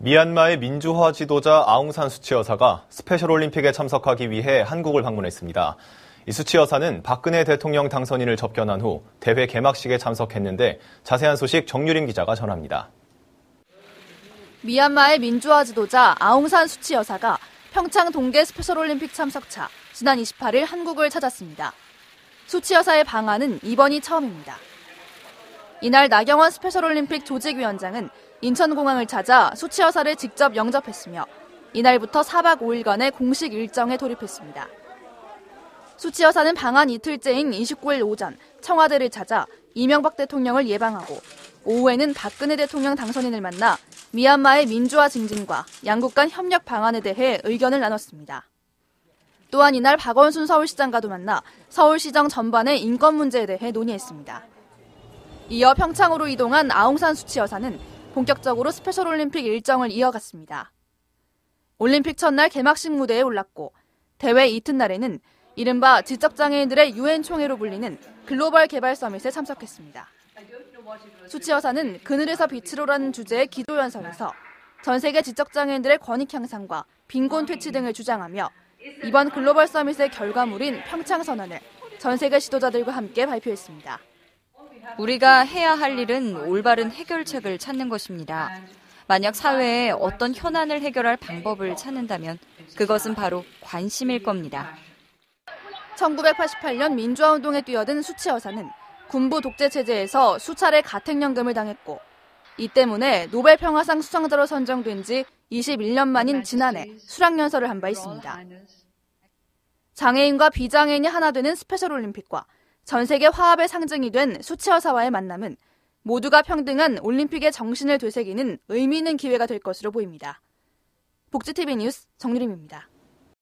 미얀마의 민주화 지도자 아웅산 수치 여사가 스페셜 올림픽에 참석하기 위해 한국을 방문했습니다. 이 수치 여사는 박근혜 대통령 당선인을 접견한 후 대회 개막식에 참석했는데 자세한 소식 정유림 기자가 전합니다. 미얀마의 민주화 지도자 아웅산 수치 여사가 평창 동계 스페셜 올림픽 참석차 지난 28일 한국을 찾았습니다. 수치 여사의 방한은 이번이 처음입니다. 이날 나경원 스페셜 올림픽 조직위원장은 인천공항을 찾아 수치 여사를 직접 영접했으며 이날부터 4박 5일간의 공식 일정에 돌입했습니다. 수치 여사는 방한 이틀째인 29일 오전 청와대를 찾아 이명박 대통령을 예방하고 오후에는 박근혜 대통령 당선인을 만나 미얀마의 민주화 증진과 양국 간 협력 방안에 대해 의견을 나눴습니다. 또한 이날 박원순 서울시장과도 만나 서울시정 전반의 인권 문제에 대해 논의했습니다. 이어 평창으로 이동한 아웅산 수치 여사는 본격적으로 스페셜 올림픽 일정을 이어갔습니다. 올림픽 첫날 개막식 무대에 올랐고 대회 이튿날에는 이른바 지적장애인들의 유엔 총회로 불리는 글로벌 개발 서밋에 참석했습니다. 수치 여사는 그늘에서 빛으로라는 주제의 기도 연설에서 전 세계 지적장애인들의 권익 향상과 빈곤 퇴치 등을 주장하며 이번 글로벌 서밋의 결과물인 평창 선언을 전 세계 지도자들과 함께 발표했습니다. 우리가 해야 할 일은 올바른 해결책을 찾는 것입니다. 만약 사회에 어떤 현안을 해결할 방법을 찾는다면 그것은 바로 관심일 겁니다. 1988년 민주화운동에 뛰어든 수치 여사는 군부 독재 체제에서 수차례 가택연금을 당했고 이 때문에 노벨 평화상 수상자로 선정된 지 21년 만인 지난해 수락연설을 한 바 있습니다. 장애인과 비장애인이 하나 되는 스페셜 올림픽과 전 세계 화합의 상징이 된 수치 여사와의 만남은 모두가 평등한 올림픽의 정신을 되새기는 의미 있는 기회가 될 것으로 보입니다. 복지TV 뉴스 정유림입니다.